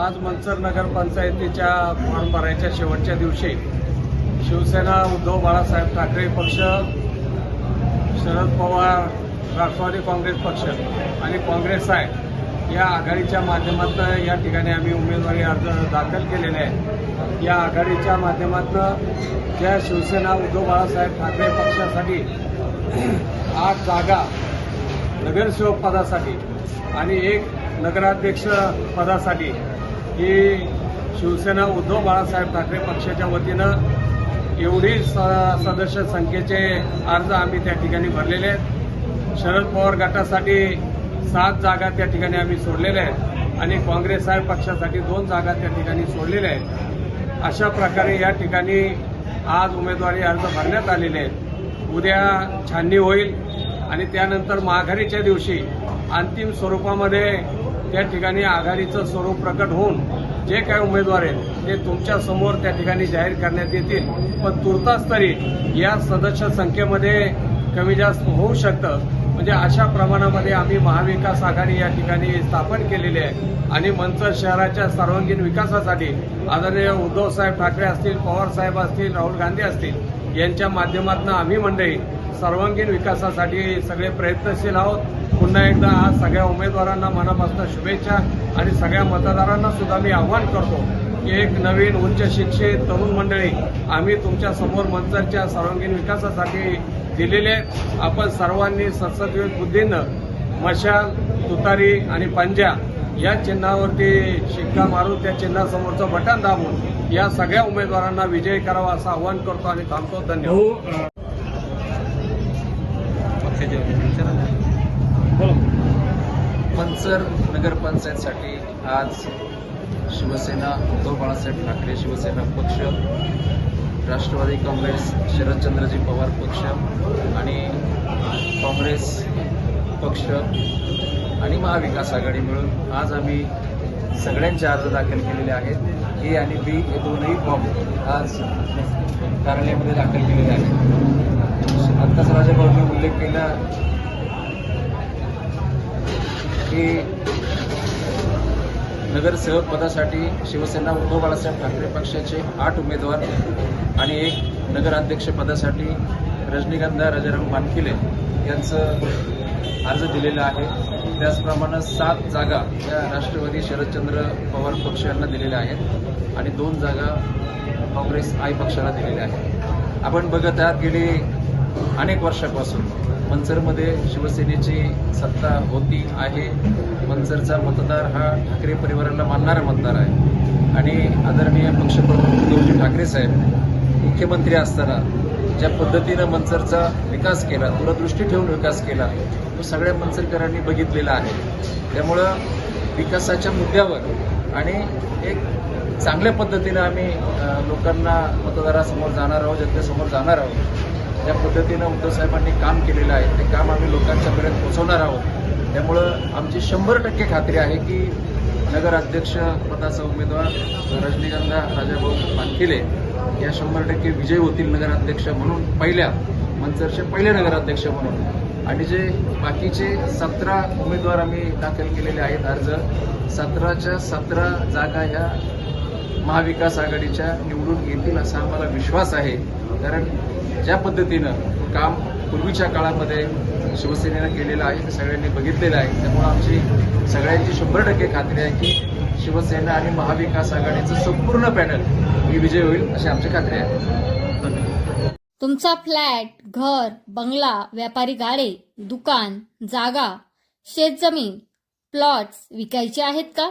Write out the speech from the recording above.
आज मनसर नगरपंचायतीच्या फॉर्म भरायच्या शेवटच्या दिवशी शिवसेना उद्धव बाळासाहेब ठाकरे पक्ष शरद पवार राष्ट्रवादी काँग्रेस पक्ष आणि काँग्रेस आहे या आघाडीच्या माध्यमातून या ठिकाणी आम्ही उमेदवारी अर्ज दाखल केलेले आहे या आघाडीच्या माध्यमातून ज्या शिवसेना उद्धव बाळासाहेब ठाकरे पक्षासाठी आठ जागा नगरसेवक पदासाठी आणि एक नगराध्यक्ष पदासाठी ही शिवसेना उद्धव बाळासाहेब ठाकरे पक्षाच्या वतीनं एवढी स- सदस्य संख्येचे अर्ज आम्ही त्या ठिकाणी भरलेले आहेत. शरद पवार गटासाठी सात जागा त्या ठिकाणी आम्ही सोडलेल्या आहेत आणि काँग्रेस साहेब पक्षासाठी दोन जागा त्या ठिकाणी सोडलेल्या आहेत. अशा प्रकारे या ठिकाणी आज उमेदवारी अर्ज भरण्यात आलेले आहेत. उद्या छाननी होईल आणि त्यानंतर माघारीच्या दिवशी अंतिम स्वरूपामध्ये त्या ठिकाणी आघाडीचं स्वरूप प्रकट होऊन जे काही उमेदवार आहेत ते तुमच्यासमोर त्या ठिकाणी जाहीर करण्यात येतील. पण तुर्तास तरी या सदस्य संख्येमध्ये कमी जास्त होऊ शकतं. म्हणजे अशा प्रमाणामध्ये आम्ही महाविकास आघाडी या ठिकाणी स्थापन केलेली आहे. आणि मंचर शहराच्या सर्वांगीण विकासासाठी आदरणीय उद्धवसाहेब ठाकरे असतील पवार साहेब असतील राहुल गांधी असतील यांच्या माध्यमातून आम्ही मंडळी सर्वांगीण विकासासाठी सगळे प्रयत्नशील आहोत. पुन्हा एकदा आज सगळ्या उमेदवारांना मनापासून शुभेच्छा आणि सगळ्या मतदारांना सुद्धा मी आव्हान करतो की एक नवीन उच्च शिक्षित तरुण मंडळी आम्ही तुमच्यासमोर मंचरच्या सर्वांगीण विकासासाठी दिलेले आपण सर्वांनी सत्सद्विवेक बुद्धीनं मशाल तुतारी आणि पंजा या चिन्हावरती शिक्का मारून त्या चिन्हासमोरचं बटन दाबून या सगळ्या उमेदवारांना विजय करावा असं आवाहन करतो आणि थांबतो. धन्यवाद. मनसर नगरपंचायतसाठी आज शिवसेना उद्धव बाळासाहेब ठाकरे शिवसेना पक्ष राष्ट्रवादी काँग्रेस शरदचंद्रजी पवार पक्ष आणि काँग्रेस पक्ष आणि महाविकास आघाडी मिळून आज आम्ही सगळ्यांचे अर्ज दाखल केलेले आहेत. ए आणि बी हे दोनही फॉर्म आज कार्यालयामध्ये दाखल केलेले आहेत. आत्ताच राजाभाऊंनी उल्लेख केला की नगरसेवक पदासाठी शिवसेना उद्धव बाळासाहेब ठाकरे पक्षाचे आठ उमेदवार आणि एक नगराध्यक्ष पदासाठी रजनीगंधा राजाराम वानखिले यांचं अर्ज दिलेला आहे. त्याचप्रमाणे सात जागा या राष्ट्रवादी शरदचंद्र पवार पक्ष यांना दिलेल्या आहेत आणि दोन जागा काँग्रेस आई पक्षाला दिलेल्या आहेत. आपण बघत आहात गेली अनेक वर्षापासून मनसरमध्ये शिवसेनेची सत्ता होती आहे. मनसरचा मतदार हा ठाकरे परिवाराला मानणारा मतदार आहे. आणि आदरणीय पक्षप्रमुख उद्धवजी ठाकरे साहेब मुख्यमंत्री असताना ज्या पद्धतीनं मनसरचा विकास केला दूरदृष्टी ठेवून विकास केला तो सगळ्या मनसरकरांनी बघितलेला आहे. त्यामुळं विकासाच्या मुद्द्यावर आणि एक चांगल्या पद्धतीनं आम्ही लोकांना मतदारासमोर जाणार आहोत जनतेसमोर जाणार आहोत. ज्या पद्धतीनं उद्धव साहेबांनी काम केलेलं आहे ते काम आम्ही लोकांच्यापर्यंत पोहोचवणार आहोत. त्यामुळं आमची शंभर टक्के खात्री आहे की नगराध्यक्ष पदाचा उमेदवार रजनीगंधा राजाभाऊ पानखिले या शंभर टक्के विजयी होतील नगराध्यक्ष म्हणून पहिल्या मंचरचे पहिले नगराध्यक्ष म्हणून. आणि जे बाकीचे सतरा उमेदवार आम्ही दाखल केलेले आहेत अर्ज सतराच्या सतरा जागा ह्या महाविकास आघाडीच्या निवडून येतील असा आम्हाला विश्वास आहे. कारण ज्या पद्धतीनं काम पूर्वीच्या काळामध्ये शिवसेनेनं केलेलं आहे ते सगळ्यांनी बघितलेलं आहे. त्यामुळे आमची सगळ्यांची शंभर टक्के खात्री आहे की शिवसेना आणि महाविकास आघाडीचं संपूर्ण पॅनल ही विजय होईल अशी आमची खात्री आहे. तुमचा फ्लॅट घर बंगला व्यापारी गाडे दुकान जागा शेतजमीन प्लॉट्स विकायचे आहेत का?